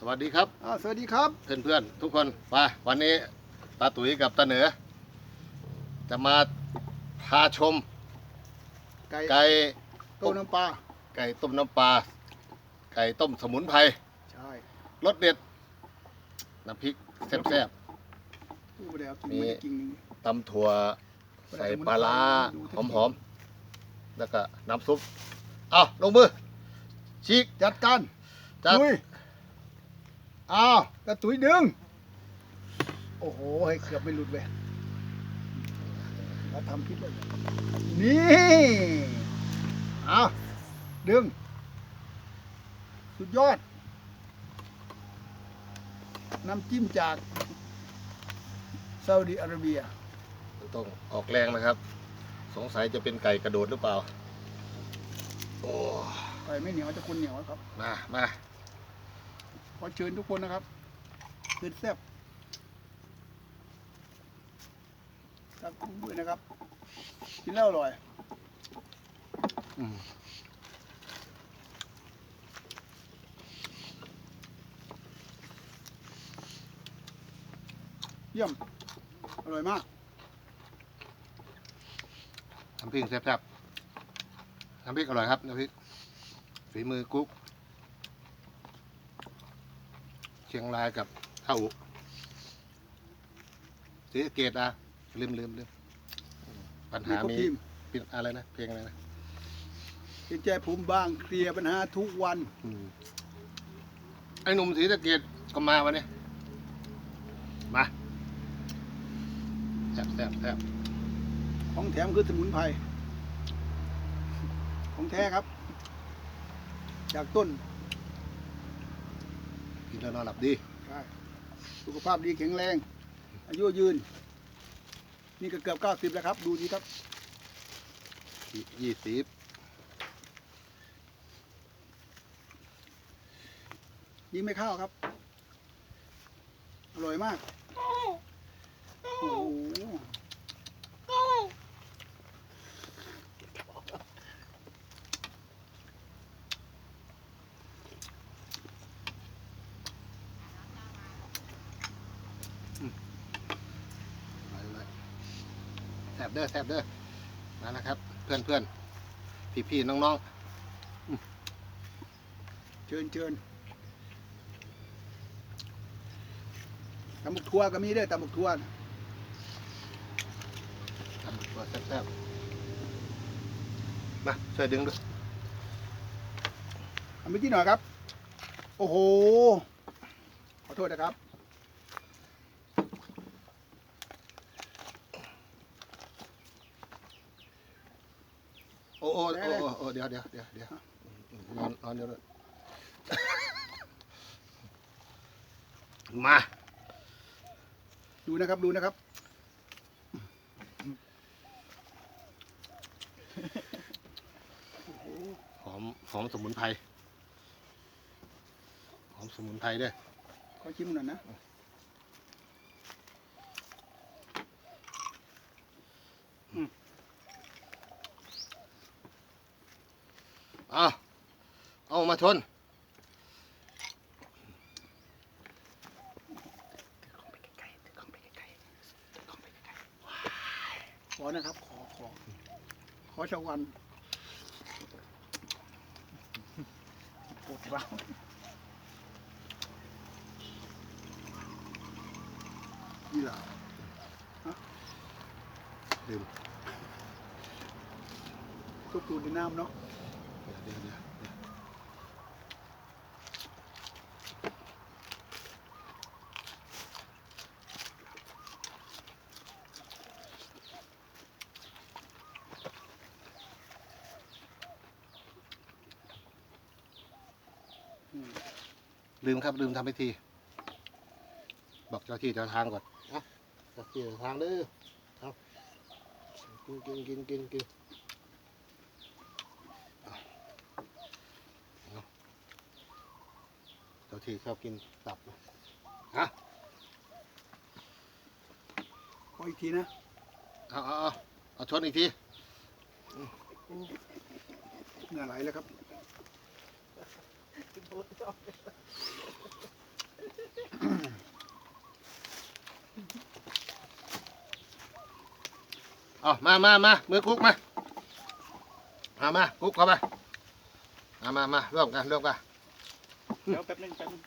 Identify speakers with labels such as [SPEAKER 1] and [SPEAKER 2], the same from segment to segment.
[SPEAKER 1] สวัสดีครับ
[SPEAKER 2] อ่าสวัสดีครับ
[SPEAKER 1] เพื่อนๆทุกคนมาวันนี้ตาตุ๋ยกับตาเหนือ จะมาพาชม
[SPEAKER 2] ไก่
[SPEAKER 1] ไก่
[SPEAKER 2] ต้มน้ำปลา
[SPEAKER 1] ไก่ต้มน้ำปลาไก่ต้มสมุนไพร
[SPEAKER 2] ใช่
[SPEAKER 1] รสเด็ดน้ำพริกแซ่บ
[SPEAKER 2] พูดไปแล้วกิน
[SPEAKER 1] มี
[SPEAKER 2] ไม่ได้กินหนึ่ง
[SPEAKER 1] ๆตำถั่วใส่ปลาร้าหอมๆแล้วก็น้ำซุปเอาลงมือชีก
[SPEAKER 2] จัดการ
[SPEAKER 1] จัด
[SPEAKER 2] ลุย อ้าวกระตุยดึง โอ้โหให้เกือบไม่หลุดเลยแล้วทำคลิปเลยนี่อ้าวดึง สุดยอด น้ำจิ้มจากซาอุดิอาระเบีย
[SPEAKER 1] ต้องออกแรงนะครับ สงสัยจะเป็นไก่กระโดดหรือเปล่า โอ้
[SPEAKER 2] ไก่ไม่เหนียวจะคนเหนียวครับ
[SPEAKER 1] มา มา
[SPEAKER 2] ขอเชิญทุกคนนะครับเชิญแซ่บครับคุ้มด้วยนะครับ กินแล้วอร่อยเยี่ยม อร่อยมาก
[SPEAKER 1] น้ำพริกแซ่บๆน้ำพริกอร่อยครับน้ำพริกฝีมือกุ๊กเชียงรายกับข้าวอุศรีสะเกตอะลืมลืมลืมปัญ
[SPEAKER 2] มี
[SPEAKER 1] หา
[SPEAKER 2] ครบ
[SPEAKER 1] มี
[SPEAKER 2] ทีม
[SPEAKER 1] เป็นอะไรนะเพลงอะไรนะ
[SPEAKER 2] เห็นใจผมบ้างเคลียร์ปัญหาทุกวัน
[SPEAKER 1] อืมไอ้หนุ่มศรีสะเกตก็มาวันนี้มาแซ่บแซ่บแซ่บ
[SPEAKER 2] ของแถมคือสมุนไพรของแท้ครับ จากต้น
[SPEAKER 1] กิ นแล้วนอนหลับดี
[SPEAKER 2] ใช่สุขภาพดีแข็งแรง อายุยืน นี่ก็เกือบเก้าสิบแล้วครับ ดูดีครับ
[SPEAKER 1] ยี่สิบ
[SPEAKER 2] ยิงไม่เข้าครับ อร่อยมาก โอ้โห
[SPEAKER 1] แซ่ บเด้อแซบเด้อมาแล้วครับ เพื่อนเพื่อนพี่พี่ๆน้อง
[SPEAKER 2] เชิญเชิญตำบุกทัวก็มีเด้วยตำบุกทัวนะ
[SPEAKER 1] ๆทำตัวแซ่บแซ่บๆมาช่วยดึงด้วย
[SPEAKER 2] ทำไปที่หน่อยครับ โอ้โห ขอโทษนะครับ
[SPEAKER 1] โอ้โอ้โอ้โอ้โอ้ เดี๋ยวเดี๋ยวเดี๋ยวเดี๋ยวนอนนอนเดี๋ยวมา
[SPEAKER 2] ดูนะครับดูนะครับ
[SPEAKER 1] หอมหอมสมุนไพร หอมสมุนไพรด้วย
[SPEAKER 2] ขอชิมหน่อยนะ
[SPEAKER 1] เอาเอา มาชน
[SPEAKER 2] ขอนะครับ ขอ ขอ ขอชาววันปวดร้าวนี่เหรอ
[SPEAKER 1] ลืม
[SPEAKER 2] ตุกตูดในน้ำเนาะ
[SPEAKER 1] เดี๋ยวเดี๋ยวเดี๋ยว ลืมครับลืมทำพิธี บอกเจ้าที่เจ้าทางก่อนนะเจ้าที่เจ้าทางเด้อเอากินกินกินกินกินเจ้าที่ชอบกินตับฮะ
[SPEAKER 2] ขออีกทีนะ
[SPEAKER 1] เอาเอาเอาเอาชนอีกที
[SPEAKER 2] เหงื่อไหลแล้วครับ
[SPEAKER 1] เอามามามามือคุกมาเอามาคุกเข้าไปมามามาร่วมกันร่วมกัน
[SPEAKER 3] เดี๋ยวแป๊บนึงแป๊บนึง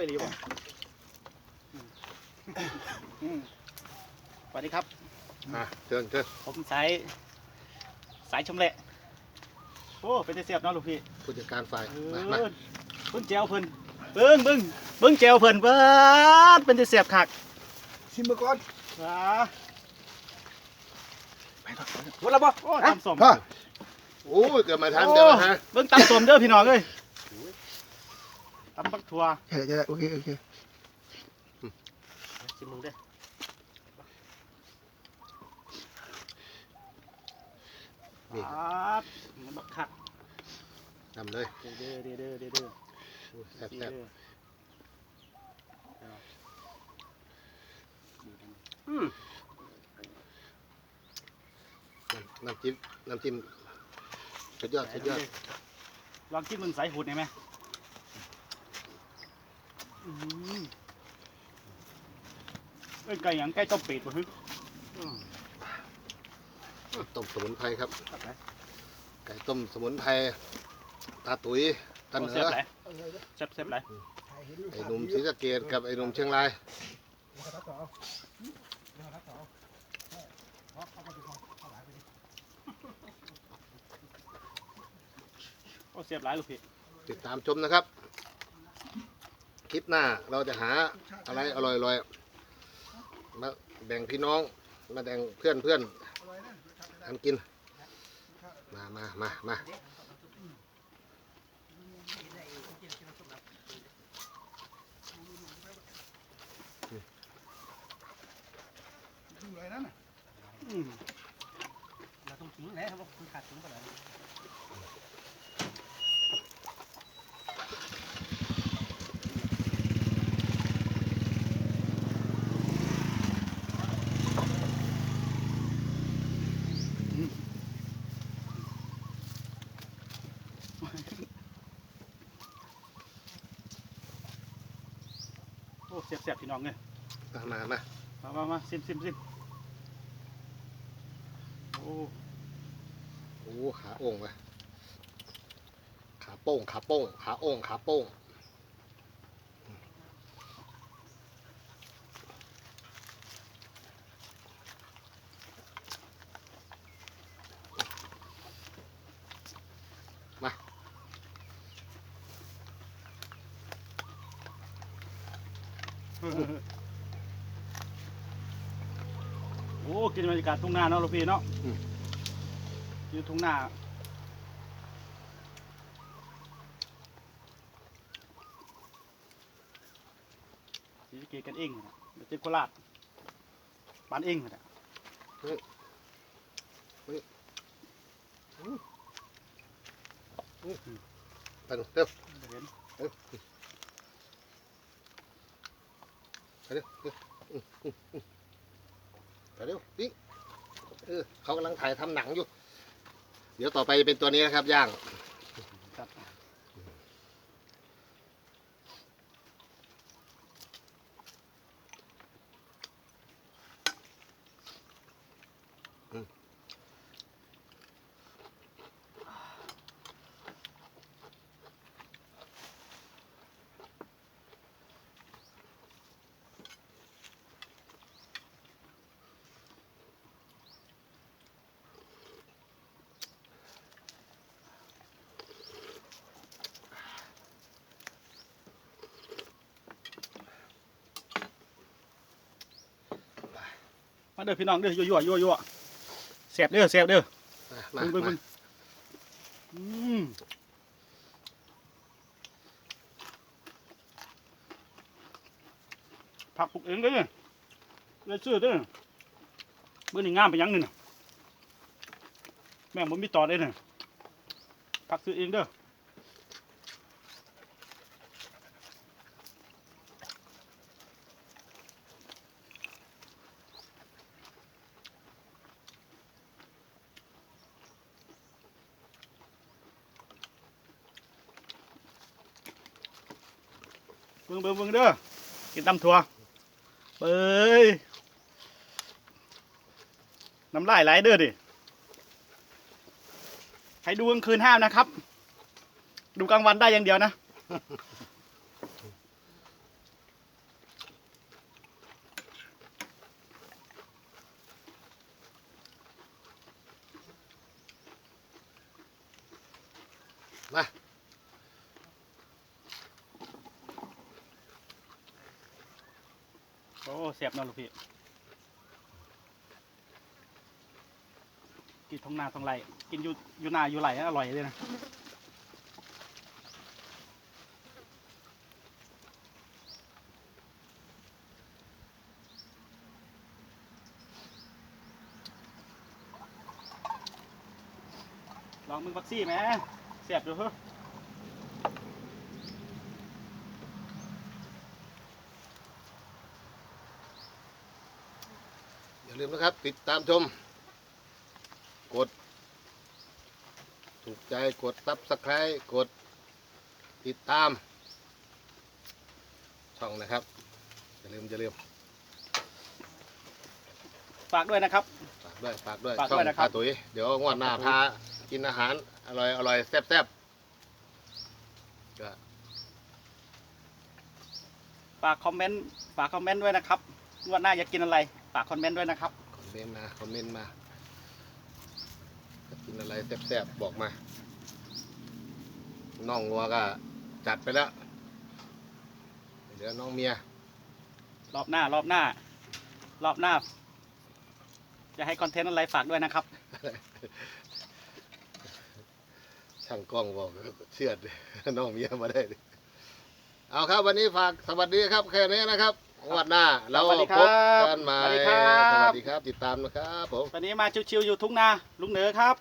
[SPEAKER 2] อา
[SPEAKER 3] เข้าอีหลีบ่อืมอืมสวัสดีครับ
[SPEAKER 1] อะเชิญเชิญ
[SPEAKER 3] ผมสายสายชมเละโอ้เป็นเสียบเนาะลูกพี่
[SPEAKER 1] ผู้จัดการฝ่าย
[SPEAKER 3] เอ
[SPEAKER 1] มามา
[SPEAKER 3] อเบิ้งเจียวเพิ่นเบิ้งเบิ้งเบิ้งเจียวเพิ่นเบิ้งเป็นเสียบคัก
[SPEAKER 2] ชิมมาก่อน
[SPEAKER 3] ว้า
[SPEAKER 2] ไปก่อนไปก่อน
[SPEAKER 3] หมดแล้วบ่โอ้ตำสม
[SPEAKER 2] พ่อ
[SPEAKER 1] โอ้ยเกิดมาทันเกิดมาทัน
[SPEAKER 3] เบิ้งตำสมเด้อพี่น้องเอ้ย ตำบักถั่ว
[SPEAKER 2] ใช่ใช่โอเคโอเค
[SPEAKER 3] ชิมมึงเด้อ
[SPEAKER 1] นี่
[SPEAKER 3] ครับมันบักคัก
[SPEAKER 1] ทำเลย
[SPEAKER 3] เด้อเด้อเด้อเด้อเด้อเด้อ
[SPEAKER 1] โอ้ยแซ่บ
[SPEAKER 3] เด้
[SPEAKER 1] แซ่บ
[SPEAKER 3] ออืม
[SPEAKER 1] น้ำน้ำจิ้มน้ำจิ้มสุดยอดสุดยอด
[SPEAKER 3] ลองกินมึงสายหูดได้ไหมอืม เอ้ยไก่หยังไก่ต้มเป็ดบ่ฮึอืม
[SPEAKER 1] ต้มสมุนไพรครับ
[SPEAKER 3] ครับไหน
[SPEAKER 1] ไก่ต้มสมุนไพรตาตุ๋ยตาเหนื
[SPEAKER 3] แซ่บ
[SPEAKER 1] อ
[SPEAKER 3] ไหนแซ่บแซ่บไหน
[SPEAKER 1] ไอ้หนุ่มศรีสะเกดกับไอ้หนุ่มเชียงราย
[SPEAKER 3] โอ้เสียบหลายลูกพี่
[SPEAKER 1] ติดตามชมนะครับ คลิปหน้าเราจะหาอะไรอร่อยๆมาแบ่งพี่น้อง มาแบ่งเพื่อนเพื่อนกันกิน มามามามา
[SPEAKER 4] เราต้องทิ้งแล้วครับคุณขาดทิ้งไปแล้ว
[SPEAKER 3] โอ้เสียบเสียบพี่น้องเลย
[SPEAKER 1] มามามา
[SPEAKER 3] มามามาซิมซิมซิมโอ้
[SPEAKER 1] โอ้ขาโอ่งไปขาโป้งขาโป้งขาโอ่งขาโป้ง
[SPEAKER 3] โอ้กินบรรยากาศทุ่งนาเนาะลูกพี่เนาะอยู่ทุ่งนาสีสะเกตกันเองนะเดี๋ยวเจ็บโคราชบ้านเองนะ
[SPEAKER 1] ไปดูเร็ว
[SPEAKER 3] เห็น
[SPEAKER 1] ไปเร็วไป เร็วอืมอืมอืมไปเร็วปิ๊งเออเขากำลังถ่ายทำหนังอยู่ เดี๋ยวต่อไปจะเป็นตัวนี้นะครับย่าง
[SPEAKER 3] ครับ มาเด้อพี่น้องเด้อยั่วยั่วยั่วยั่วเสียบเด้อเสียบเด้อ
[SPEAKER 1] มา
[SPEAKER 3] เบิ่งเบิ่ง
[SPEAKER 1] มา
[SPEAKER 3] เบิ่งอืมผักปลูกเองเลยเนี่ยเลยซื้อเด้อเมื่อนี่งามไปยังนี่น่ะแม่งมันมีต่อได้น่ะพักซื้อเองเด้อ บิ่งเบิ่งเบิ่งเด้อกินตำถั่วเบ้ยน้ำลายไหลเด้อดิให้ดูกลางคืนห้ามนะครับ ดูกลางวันได้อย่างเดียวนะ เสียบเนาะลูกพี่กินท้องนาท้องไรกินอยู่อยู่นาอยู่ไหลอร่อยเลยนะลองมึงบักซี่ไหมเสียบดูเถอะ
[SPEAKER 1] อย่าลืมนะครับ ติดตามชม กด ถูกใจกดซับสไครต์กดติดตาม ช่องนะครับ อย่าลืมอย่าลืม
[SPEAKER 3] ฝากด้วยนะครับ
[SPEAKER 1] ฝากด้วยฝากด้วย
[SPEAKER 3] ฝาก
[SPEAKER 1] ช่อ
[SPEAKER 3] ด้
[SPEAKER 1] ง
[SPEAKER 3] วยนะครับ
[SPEAKER 1] พาตุ๋ยเดี๋ยวงวดหน้าพากินอาหาร อร่อยอร่อยแซ่บแซ่บก็
[SPEAKER 3] ฝากคอมเมนต์ฝากคอมเมนต์ด้วยนะครับว่าหน้าอยากกินอะไร ฝากคอมเมนต์ด้วยนะครับ
[SPEAKER 1] คอมเมนต์มาคอมเมนต์มาจะกินอะไรแซ่บแซ่บบอกมาน้องงัวก็จัดไปแล้วเหลือน้องเมีย
[SPEAKER 3] รอบหน้ารอบหน้า รอบหน้า จะให้คอนเทนต์อะไรฝากด้วยนะครับ
[SPEAKER 1] ช่างกล้องบอกเชื่อดน้องเมียมาได้ดิเอาครับวันนี้ฝากสวัสดีครับแค่นี้นะครับ งวันหน้าเรา
[SPEAKER 3] สวัสดีค
[SPEAKER 1] พ
[SPEAKER 3] รั
[SPEAKER 1] บบกันใหม่
[SPEAKER 3] สวัสดีครับ
[SPEAKER 1] สวัสดีครับ ติดตามนะครับผม
[SPEAKER 3] วันนี้มาชิวๆอยู่ทุ่งนาลุงเหนือครับ